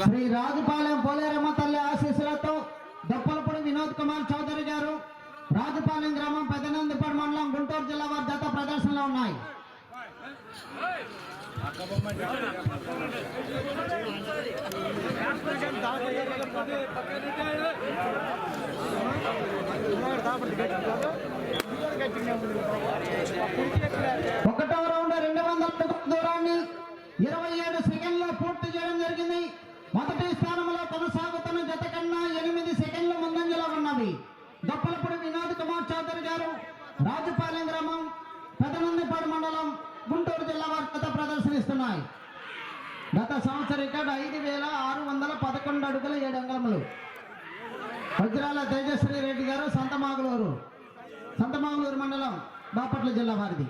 శ్రీ రాజుపాలెం పోలేరమ్మ తల్లి ఆశీస్సులతో దప్పలపూడి వినోద్ కుమార్ చౌదరి గారు రాజుపాలెం గ్రామం పెదనందిపాడు మండలం గుంటూరు జిల్లా వారి జత ప్రదర్శనలో ఉన్నాయి. ఒకటో రౌండ్ రెండు వందల దూరాన్ని ఇరవై ఏడు సెకండ్లో పూర్తి చేయడం జరిగింది. మొదటి స్థానంలో కొనసాగుతున్న జత కన్నా ఎనిమిది సెకండ్ల ముందంజలో ఉన్నవి దప్పలపూడి వినోద్ కుమార్ చౌదరి గారు రాజుపాలెం గ్రామం పెదనందిపాడు మండలం గుంటూరు జిల్లా వారి ప్రదర్శనిస్తున్నాయి. గత సంవత్సర రికార్డు ఐదు వేల ఆరు వందల పదకొండు అడుగుల ఏడు అంగళములు. వజ్రాల తేజశ్వరి రెడ్డి గారు సంతమాగులూరు సంతమాగులూరు మండలం బాపట్ల జిల్లా వారిది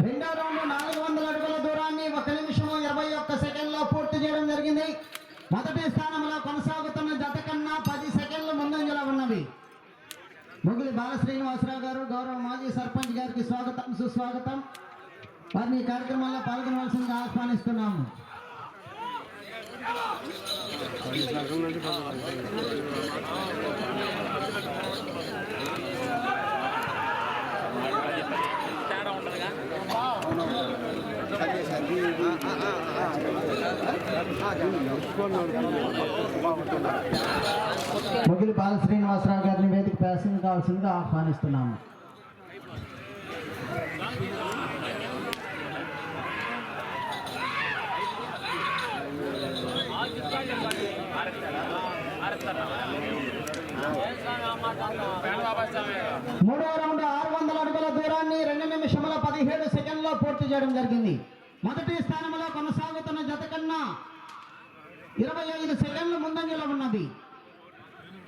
రెండో రౌండ్ నాలుగు వందల అడుగుల దూరాన్ని ఒక నిమిషము ఇరవై ఒక్క సెకండ్లో పూర్తి చేయడం జరిగింది మొదటి స్థానంలో కొనసాగుతున్న జత కన్నా పది సెకండ్లు ముందంజలో ఉన్నవి ముగ్గులి బాల శ్రీనివాసరావు గారు గౌరవ మాజీ సర్పంచ్ గారికి స్వాగతం సుస్వాగతం వారిని ఈ కార్యక్రమంలో పాల్గొనవలసిందిగా ఆహ్వానిస్తున్నాము ముగ్గులి బాల శ్రీనివాసరావు గారిని వేదిక ప్యాసింగ్ కావాల్సిందిగా ఆహ్వానిస్తున్నాము. మూడో రౌండ్ ఆరు వందల అడుగుల దూరాన్ని రెండు నిమిషముల పదిహేడు సెకండ్లో పూర్తి చేయడం జరిగింది. మొదటి స్థానంలో కొనసాగుతున్న జత కన్నా ఇరవై ఐదు సెకండ్ల ముందంజలో ఉన్నది.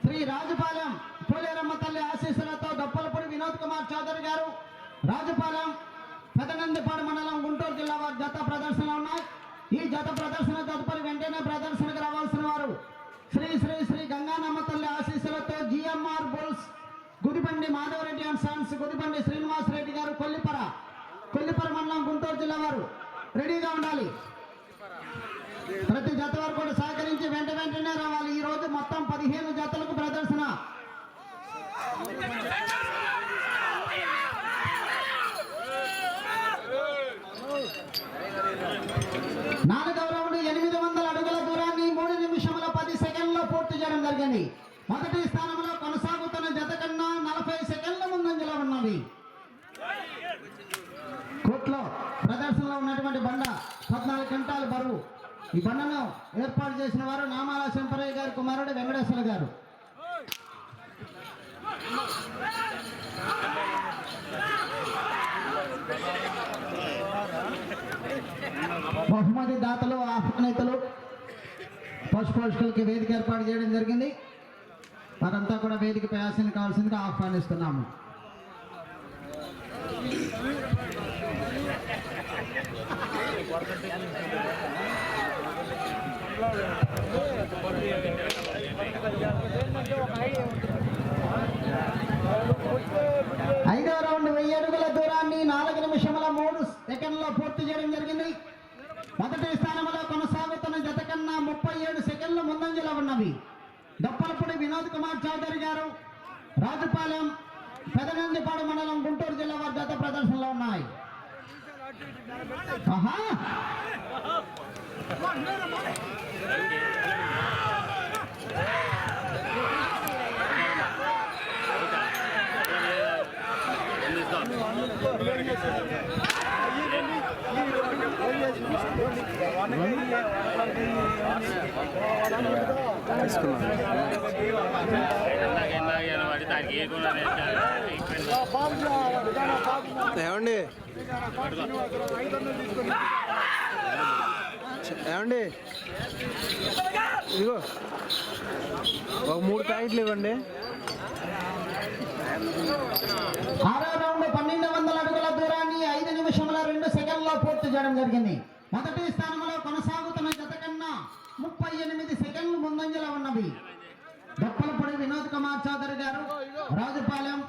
శ్రీ రాజుపాలెం పోలేరమ్మ తల్లి ఆశీస్సులతో దప్పలపూడి వినోద్ కుమార్ చౌదరి గారు రాజుపాలెం పెదనందిపాడు మండలం గుంటూరు జిల్లా వారి జత ప్రదర్శనలో ఉన్నాయి. ఈ జత ప్రదర్శన తదుపరి వెంటనే ప్రదర్శనకు రావాల్సిన వారు శ్రీ శ్రీ శ్రీ గంగానమ్మ తల్లి ఆశీస్సులతో GMR bulls Gudibandi Madhavareddy and sons Gudibandi Srinivas Reddy garu Kollipara Kollipara మండలం గుంటూరు జిల్లా వారు రెడీగా ఉండాలి. ప్రతి జత వారు కూడా సహకరించి వెంట వెంటనే రావాలి. ఈ రోజు మొత్తం పదిహేను జతలకు ప్రదర్శన నాలుగవ రౌండ్ ఎనిమిది వందల అడుగుల దూరాన్ని మూడు నిమిషముల పది సెకండ్లో పూర్తి చేయడం జరిగింది మొదటి స్థానంలో కొనసాగుతున్న జత కన్నా నలభై సెకండ్ల ముందంజలో ఉన్నది కోట్లో ప్రదర్శనలో ఉన్నటువంటి బండ పద్నాలుగు క్వింటాల బరువు ఈ బండను ఏర్పాటు చేసిన వారు నామాల శంకరయ్య గారి కుమారుడు వెంకటేశ్వర గారు బహుమతి దాతలు ఆహ్వానితులు పశుపోషకులకి వేదిక ఏర్పాటు చేయడం జరిగింది. వారంతా కూడా వేదిక ప్రయాసం కావాల్సిందిగా ఆహ్వానిస్తున్నాము. ఐదో రౌండ్ వెయ్యి అడుగుల దూరాన్ని నాలుగు నిమిషముల మూడు సెకండ్లో పూర్తి చేయడం జరిగింది. మొదటి స్థానంలో కొనసాగుతున్న జత కన్నా ముప్పై ఏడు సెకండ్లు ముందంజలో ఉన్నవి. దొప్పలపూడి వినోద్ కుమార్ చౌదరి గారు రాజుపాలెం పెదనందిపాడు మండలం గుంటూరు జిల్లా వారి జత ప్రదర్శనలో ఉన్నాయి. ఆహా! ఏమండి? ఏమండి? ఇదిగో. ఒక మూడు ప్యాకెట్లు ఇవ్వండి. ఆరో రౌండ్ పన్నెండు వందల అడుగుల చేయడం జరిగింది. మొదటి స్థానంలో కొనసాగుతున్న జత కన్నా ముప్పై ఎనిమిది సెకండ్లు ముందంజలో ఉన్నవి. దొప్పలపూడి వినోద్ కుమార్ చౌదరి గారు రాజుపాలెం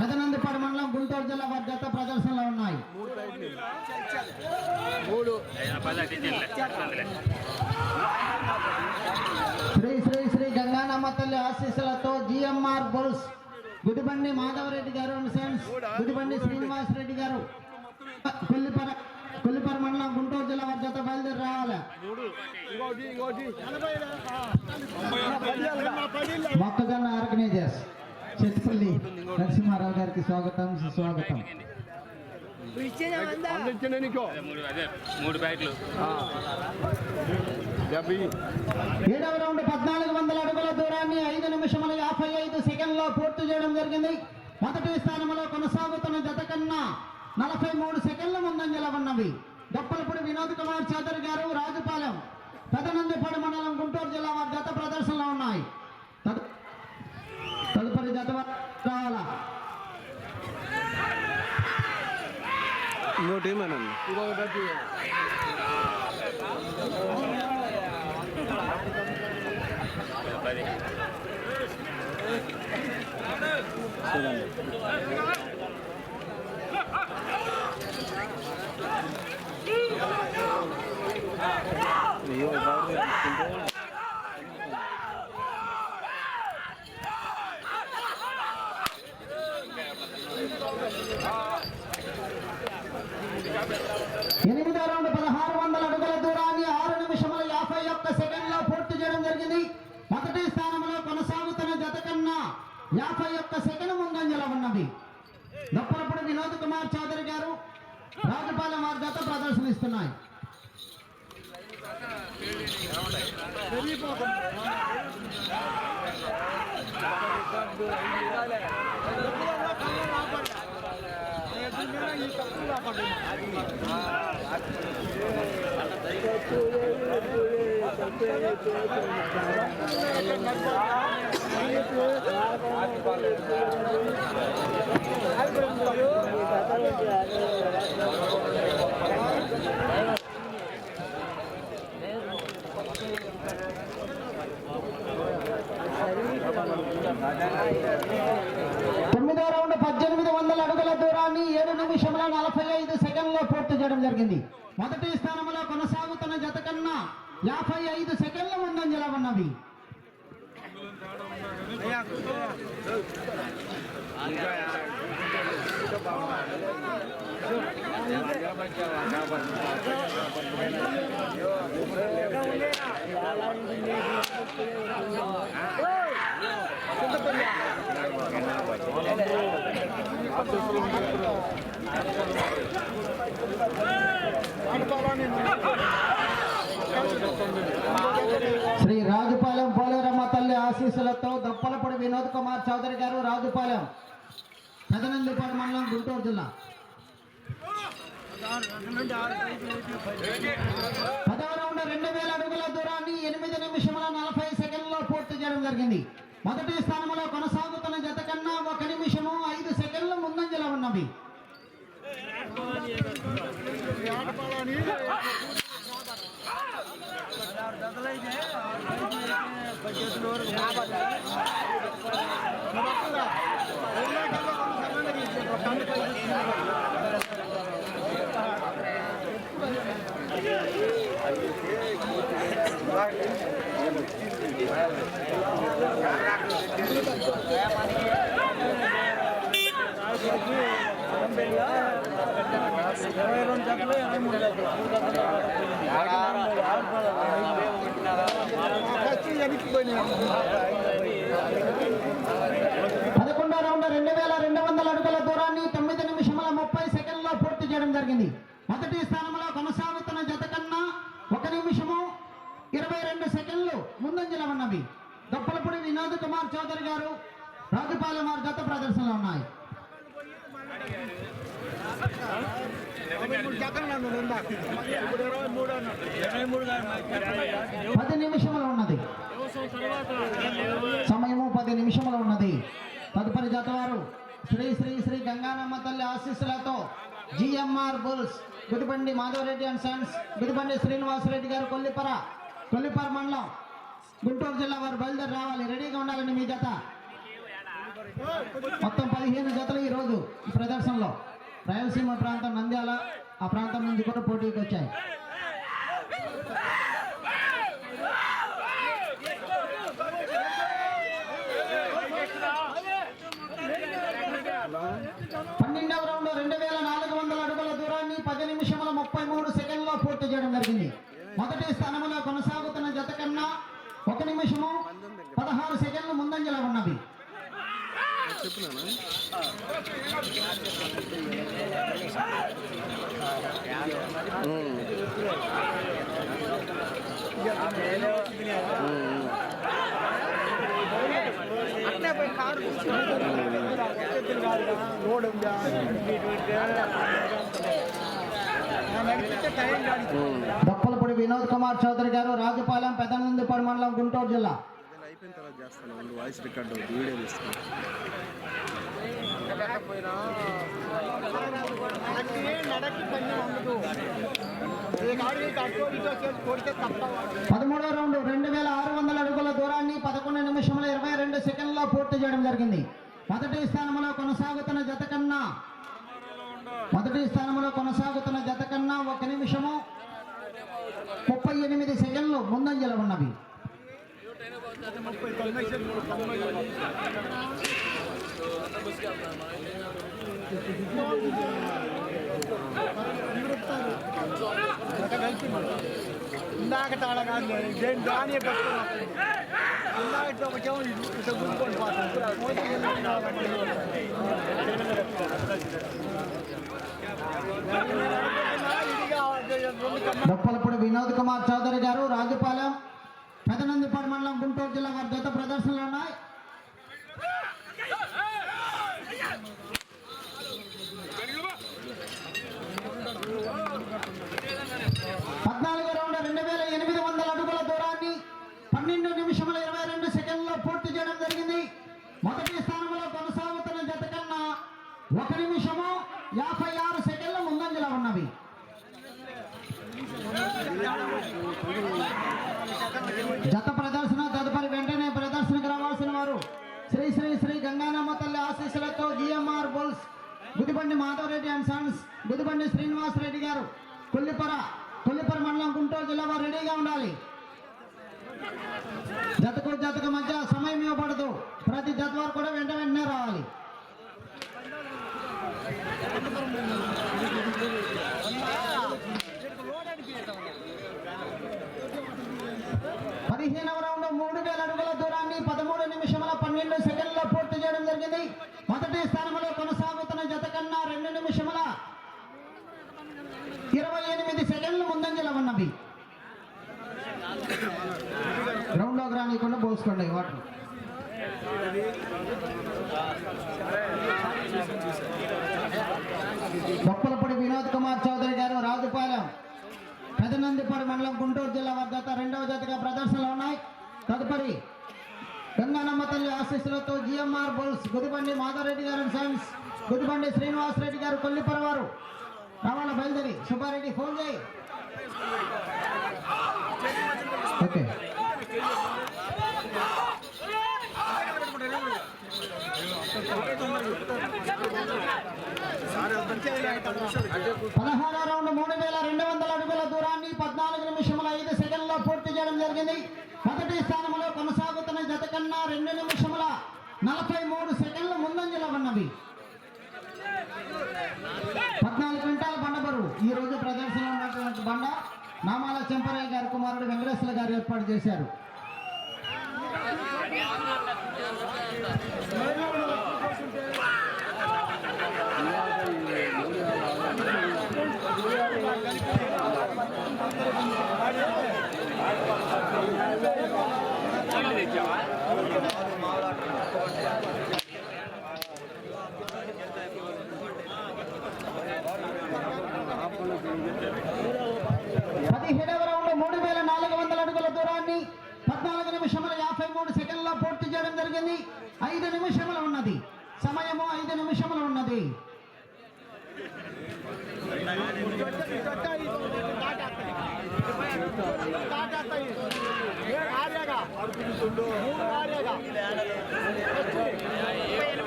పెదనందిపాడు మండలం గుంటూరు జిల్లా వారి జత ప్రదర్శనలో ఉన్నాయి. శ్రీ శ్రీ శ్రీ గంగానమ్మ తల్లి ఆశీస్సులతో GMR bulls Gudibandi Madhavareddy garu and sons Gudibandi Srinivas Reddy garu Kollipara Kollipara మండలం గుంటూరు జిల్లా వారి జత బయలుదేరి రావాలి మొక్కజొన్న ఆర్గనైజర్స్ చెట్టుపల్లి నరసింహారావు గారికి స్వాగతం సుస్వాగతం. ఏడవ రౌండ్ పద్నాలుగు వందల అడుగుల దూరాన్ని ఐదు నిమిషముల యాభై ఐదు సెకండ్లో పూర్తి చేయడం జరిగింది. మొదటి స్థానంలో కొనసాగుతున్న జత కన్నా నలభై మూడు సెకండ్ల ముందంజల ఉన్నవి దప్పలపూడి వినోద్ కుమార్ చౌదరి గారు రాజుపాలెం పెదనందిపాడు మండలం గుంటూరు జిల్లా వారి జత ప్రదర్శనలో ఉన్నాయి తదు- తదుపరి జత వారు రావాలా ఇంకోటి ఏమేనండి ఇంకొకటి పది అయ్యో బాబు అనుకుంటే ఎనిమిదో రౌండ్ పదహారు వందల అడుగుల దూరాన్ని ఆరు నిమిషముల యాభై ఒక్క సెకండ్లో పూర్తి చేయడం జరిగింది మొదటి స్థానంలో కొనసాగుతున్న జత కన్నా యాభై ఒక్క సెకండ్ ముందంజలో ఉన్నది దప్పలపూడి వినోద్ కుమార్ చౌదరి గారు రాజపాలెం వారి జత ప్రదర్శనిస్తున్నాయి తొమ్మిదో రౌండ్ పద్దెనిమిది వందల అడుగుల దూరాన్ని ఏడు నిమిషంలో నలభై ఐదు సెకండ్లో పూర్తి చేయడం జరిగింది. మొదటి స్థానంలో కొనసాగుతున్న జత కన్నా యాభై ఐదు సెకండ్ల ముందంజలో ఉన్నవి శ్రీ రాజుపాలెం పోలేరమ్మ తల్లి ఆశీస్సులతో దప్పలపూడి వినోద్ కుమార్ చౌదరి గారు రాజుపాలెం. పెదనందిపాడు మండలం గుంటూరు జిల్లా. పదవ రౌండ్ రెండు వేల అడుగుల దూరాన్ని ఎనిమిది నిమిషముల నలభై సెకండ్లో పూర్తి చేయడం జరిగింది. మొదటి స్థానంలో కొనసాగుతున్న జత కన్నా ఒక నిమిషము ఐదు సెకండ్ల ముందంజలో ఉన్నవి పదకొండో రౌండ్ రెండు వేల రెండు వందల అడుగుల దూరాన్ని తొమ్మిది నిమిషముల జరిగింది మొదటి స్థానంలో కొనసాగుతున్న జత కన్నా ఒక నిమిషము ఇరవై రెండు సెకండ్లు ముందంజలో ఉన్నవి దొప్పలపూడి వినోద్ కుమార్ చౌదరి గారు రాజుపాలెం వారి గత ప్రదర్శనలో ఉన్నాయి. పది నిమిషములు ఉన్నది. సమయము పది నిమిషములు ఉన్నది. తదుపరి జత వారు శ్రీ శ్రీ శ్రీ గంగానమ్మ తల్లి ఆశీస్సులతో GMR bulls Gudibandi Madhavareddy and sons Gudibandi Srinivasareddy garu Kollipara Kollipara మండలం గుంటూరు జిల్లా వారు బయలుదేరి రావాలి. రెడీగా ఉండాలండి మీ జత. మొత్తం పదిహేను జతలు ఈరోజు ఈ ప్రదర్శనలో. రాయలసీమ ప్రాంతం నంద్యాల ఆ ప్రాంతం నుంచి కూడా పోటీకి వచ్చాయి. పన్నెండవ రౌండ్ రెండు వేల నాలుగు వందల అడుగుల దూరాన్ని పది నిమిషముల ముప్పై మూడు సెకండ్లో పూర్తి చేయడం జరిగింది. మొదటి స్థానంలో కొనసాగుతున్న జత కన్నా ఒక నిమిషము పదహారు సెకండ్లు ముందంజలో ఉన్నవి దొప్పలపూడి వినోద్ కుమార్ చౌదరి గారు రాజుపాలెం పెదనందిపాడు మండలం గుంటూరు జిల్లా. అయిపోయిన తర్వాత చేస్తాను. ముందు వాయిస్ రికార్డ్ వీడియో పదమూడవ రౌండ్ రెండు వేల ఆరు వందల అడుగుల దూరాన్ని పదకొండు నిమిషముల ఇరవై రెండు సెకండ్లో పూర్తి చేయడం జరిగింది. మొదటి స్థానంలో కొనసాగుతున్న జత కన్నా మొదటి స్థానంలో కొనసాగుతున్న జత కన్నా ఒక నిమిషము ముప్పై ఎనిమిది సెకండ్లు ముందంజలో ఉన్నవి. ఇందాక తాళ కాదు దేని దాని పట్టుకున్నాం ఇందాక ఒకటేమో ఇట్లా గుర్తుకొని దొప్పలపూడి వినోద్ కుమార్ చౌదరి గారు రాజుపాలెం పెదనందిపాడు మండలం గుంటూరు జిల్లా వారి జత ప్రదర్శనలు ఉన్నాయి. పద్నాలుగు రౌండ్ రెండు వేల ఎనిమిది వందల అడుగుల దూరాన్ని పన్నెండు నిమిషముల ఇరవై రెండు సెకండ్లో పూర్తి చేయడం జరిగింది. మొదటి స్థానంలో కొనసాగుతున్న జత కన్నా ఒక నిమిషము యాభై ఆరు సెకండ్ల ముందంజలా ఉన్నవి. జత ప్రదర్శన తదుపరి వెంటనే ప్రదర్శనకు రావాల్సిన వారు శ్రీ శ్రీ శ్రీ గంగానమ్మ తల్లి ఆశీస్సులతో GMR bulls Gudibandi Madhavareddy and sons Gudibandi Srinivas Reddy garu Kollipara Kollipara మండలం గుంటూరు జిల్లా వారు రెడీగా ఉండాలి. జతకు జతకు మధ్య సమయం ఇవ్వబడదు. ప్రతి జత వారు కూడా వెంట వెంటనే రావాలి పదిహేనవ రౌండ్ మూడు వేల అడుగుల దూరాన్ని పదమూడు నిమిషముల పన్నెండు సెకండ్లో పూర్తి చేయడం జరిగింది మొదటి స్థానంలో కొనసాగుతున్న జత కన్నా రెండు నిమిషముల ఇరవై ఎనిమిది సెకండ్లు ముందంజలో ఉన్నవి గ్రౌండ్లోకి రానికుండా పోసుకోండి వాటర్ బొప్పలపూడి వినోద్ కుమార్ చౌదరి గారు రాజుపాలెం పెదనందిపాడు మండలం గుంటూరు జిల్లా వారి జత రెండవ జతగా ప్రదర్శనలు ఉన్నాయి తదుపరి గంగానమ్మ తల్లి ఆశీస్సులతో GMR bulls Gudibandi Madhavareddy garu and sons Gudibandi Srinivas Reddy garu Kollipara వారు రావాల బయలుదేరి సుబ్బారెడ్డి ఫోన్ చేయి. ఓకే. పదహారో రౌండ్ మూడు వేల రెండు వందల అడుగుల దూరాన్ని పద్నాలుగు నిమిషముల ఐదు సెకండ్లో పూర్తి చేయడం జరిగింది. మొదటి స్థానంలో కొనసాగుతున్న జత కన్నా రెండు నిమిషముల నలభై మూడు సెకండ్లు ముందంజలో ఉన్నవి. పద్నాలుగు క్వింటాల బండ బరువు. ఈ రోజు ప్రదర్శన ఉన్నటువంటి బండ నామాల చెంపరాయ గారి కుమారుడు వెంకటేశ్వర గారు ఏర్పాటు చేశారు.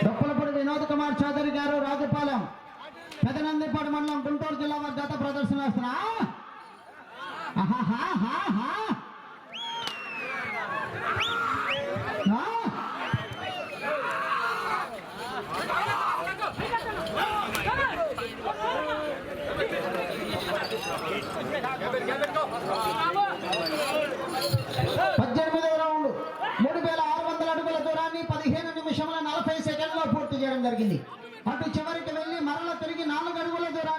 తప్పలపూడి వినోద్ కుమార్ చౌదరి గారు రాజుపాలెం పెదనందిపాడు మండలం గుంటూరు జిల్లా వారి గత ప్రదర్శన వేస్తున్నా. చేయడం జరిగింది. అటు చివరికి వెళ్ళి మరల తిరిగి నాలుగు అడుగుల దూరాన్ని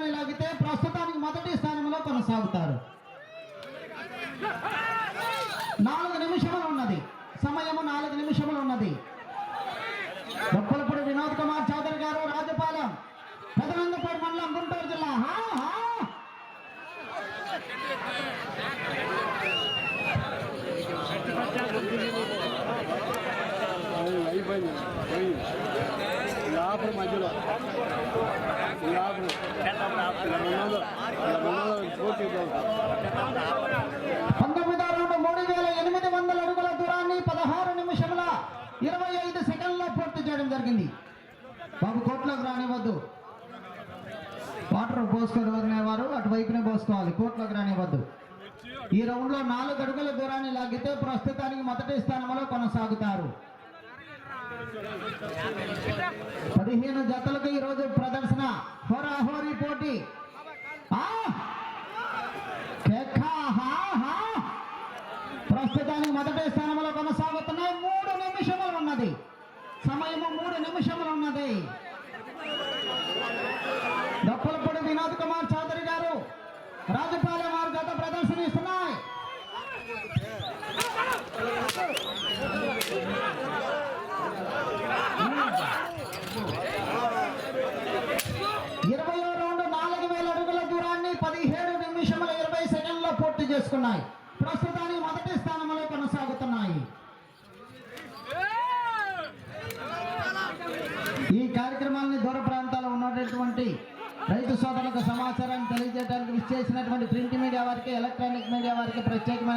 బాబు కోట్లకు రానివ్వద్దు. వాటర్ పోసుకొని వదిలేవారు అటువైపునే పోసుకోవాలి కోట్లకు రానివ్వద్దు. ఈ రౌండ్లో నాలుగు అడుగుల దూరాన్ని లాగితే ప్రస్తుతానికి మొదటి స్థానంలో కొనసాగుతారు. పదిహేను జతలకు ఈ రోజు ప్రదర్శన హోరాహోరీ పోటీ. ప్రస్తుతానికి మొదటి స్థానంలో కొనసాగుతున్నాయి మూడు నిమిషములు ఉన్నది. సమయము మూడు నిమిషములు ఉన్నది.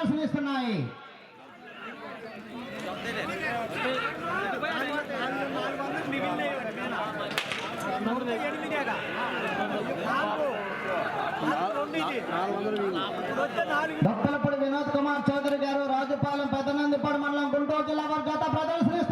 అవకాశం సూచిస్తున్నాయి భక్తలపూడి వినోద్ కుమార్ చౌదరి గారు రాజుపాలెం పెద్దనందిపాడు మండలం గుంటూరు జిల్లా వారు గత ప్రదర్శనిస్తారు